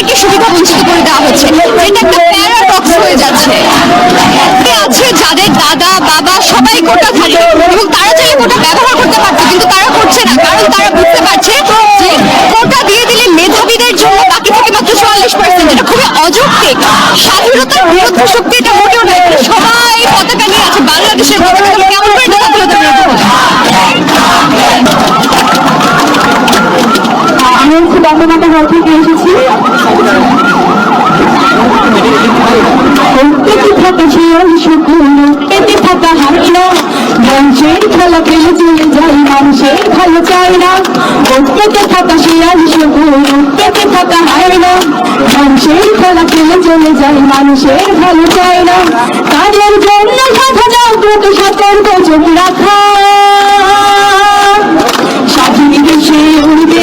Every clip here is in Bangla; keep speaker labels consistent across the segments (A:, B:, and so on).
A: তাদেরকে সুবিধা বঞ্চিত করে দেওয়া হচ্ছে। এটা একটা প্যারাডক্স হয়ে যাচ্ছে। আছে যাদের দাদা, বাবা সবাই কোটাধারী এবং তারা চাইলে কোটা ব্যবহার করতে পারতো, কিন্তু তারা করছে না, কারণ তারা বুঝতে পারছে যে কোটা দিয়ে দিলে মেধাবীদের জন্য বাকি থেকে মাত্র চুয়াল্লিশ পার্সেন্ট এটা খুবই অযৌক্তিক। স্বাধীনতার বিরুদ্ধে শক্তি এটা মোটেও নয়। সবাই পতাকা নিয়ে আছে, বাংলাদেশের পতাকা
B: বঙ্গমাতা হল এসেছি। হাসলো মানুষের খেলা খেলে চলে যায় মানুষের ভালো না। পেটে থাকা শিয়াল চলে যায় মানুষের ভালো চায় না। তাদের জন্য সাধা কত সতর্ক চোখ রাখা। স্বাধীন দেশে উড়বে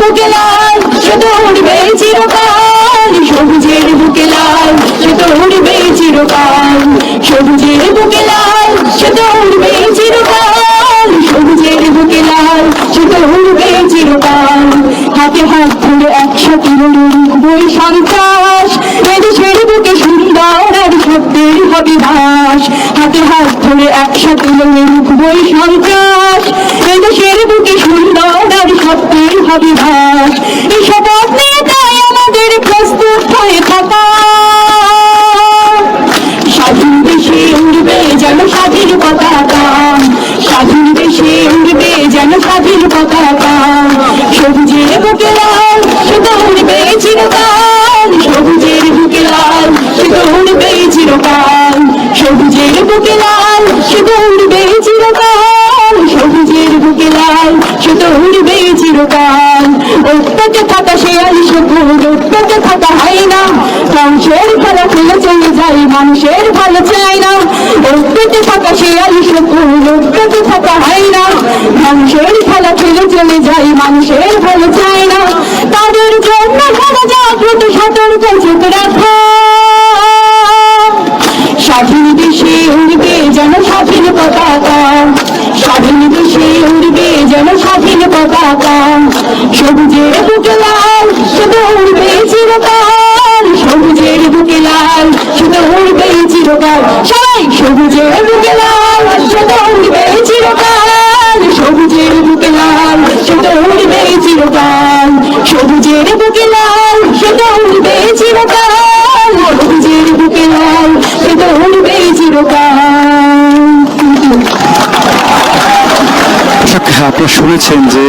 B: বুকে লাল সে তো উড়বে চিরকাল। সবুজের বুকে লাল সে তো উড়বে চিরকাল। সবুজের বুকে লাল সে তো উড়বে চিরকাল। সবুজের বুকে লাল সে তো উড়বে চিরকাল। হাতে হাত ধরে একসাথে বই সন্ত্রাস। এদেশের বুকে সুন্দর আর সত্যের হবে ভাস হাতে হাত ধরে একসাথে বই সন্ত্রাস। এদেশের বুকে সুন্দর সত্যের হবে ভাস শপথ নিয়ে তাই আমাদের প্রস্তুত হয়ে থাকা। স্বাধীন দেশে উড়বে যেন স্বাধীন পতাকা। স্বাধীন দেশে উড়বে যেন স্বাধীন পতাকা। সবুজের বুকে লাল তো উড়বে চিরকাল। সবুজের বুকে লাল তো উড়বে চিরকাল। সবুজের বুকে লাল তো উড়বে চিরকাল। সবুজের বুকে লাল তো উড়বে চিরকাল উত্তকে থাকা শেয়াল সবুজ উত্তকে থাকা হয় না। ধ্বংসের খেলা খেলে চলে যায়, মানুষের ভালো চায় না। উত্তকে থাকা শেয়াল সবুজ উত্তকে থাকা হয় না। ধ্বংসের খেলা খেলে চলে যায়, মানুষের ভালো চায় না। তাদের জন্য ভালো জাগ্রত সতর্ক চোখ রাখা। স্বাধীন দেশে উড়বে যেন স্বাধীন পতাকা। স্বাধীন দেশে উড়বে যেন স্বাধীন পতাকা। উড়বে চিরকাল সবাই সবুজের বুকে লাল শুধু উড়বে চিরকাল। সবুজের বুকে লাল শুধু উড়বে চিরকাল। সবুজের বুকে লাল শুধু উড়বে চিরকাল। সবুজের বুকে লাল শুধু উড়বে চিরকাল।
C: দর্শক, আপনারা শুনেছেন যে